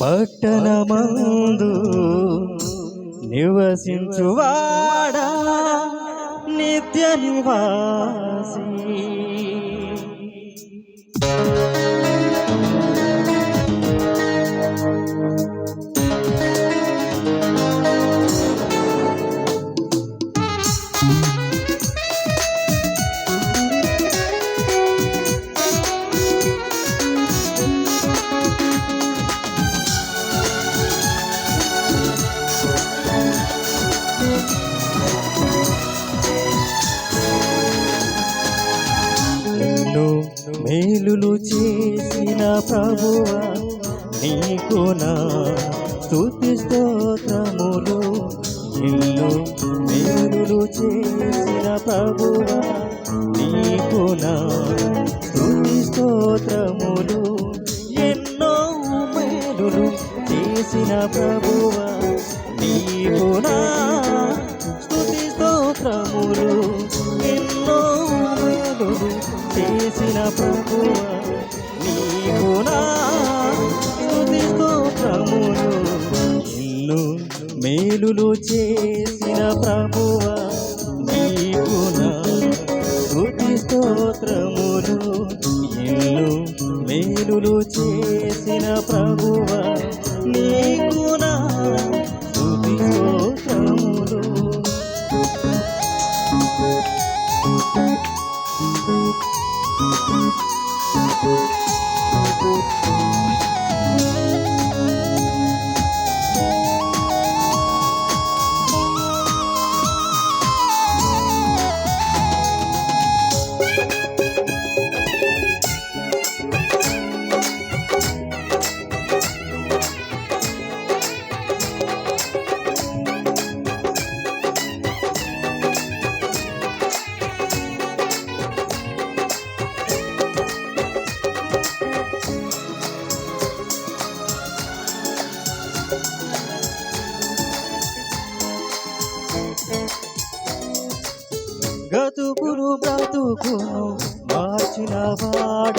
పట్టణమందు నివసించువాడా నిత్య నివాసి. మేలులు చేసిన ప్రభువా నీకు నా స్థుతి స్తోత్రములు. ఎన్నో మేలులు చేసిన ప్రభువా ప్రభువా నా స్తోత్రములు ఎన్నో మేలులు చేసిన ప్రభువా నీకు నా స్తుతి స్తోత్రములు ఎన్నో మేలులు చేసిన ప్రభువా నీకు నా స్తోత్రములు Thank you. బ్రతుకును. మార్చిన వాడ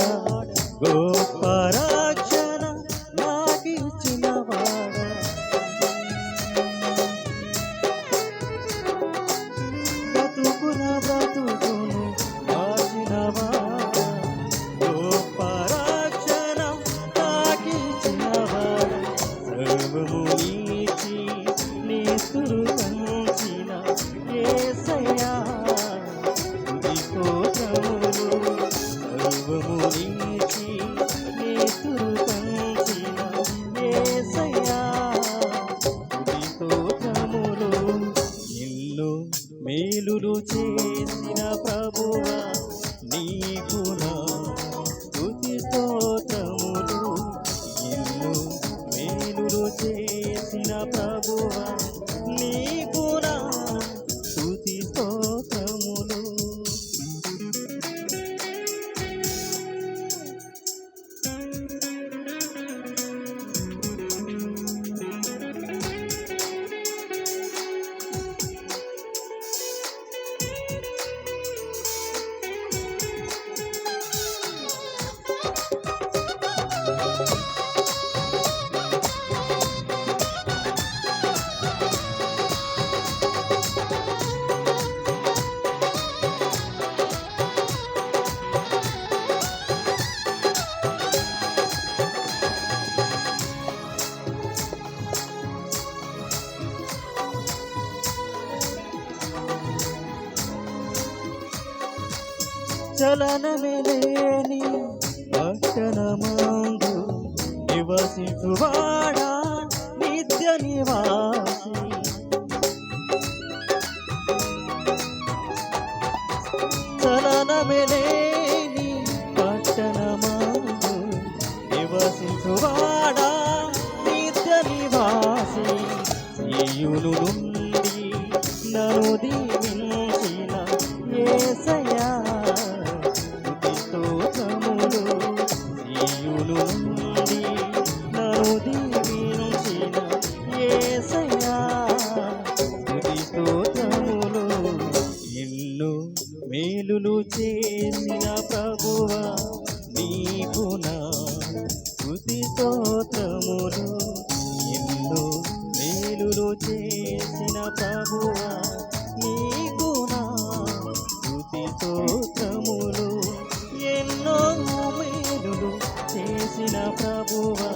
గొప్ప రక్షణ నాకిచ్చిన వాడ. బ్రతుకున బ్రతుకును మార్చిన వాడ గొప్ప రక్షణ నాకిచ్చిన వాడ. సర్వము tea. చలనమిలేని పట్టణమందు నివసించువాడా నిత్య నివాసి. చలనమిలేని స్తోత్రములు. ఎన్నో మేలులు చేసిన ప్రభువా నీకు నా స్థుతి స్తోత్రములు. ఎన్నో మేలులు చేసిన ప్రభువా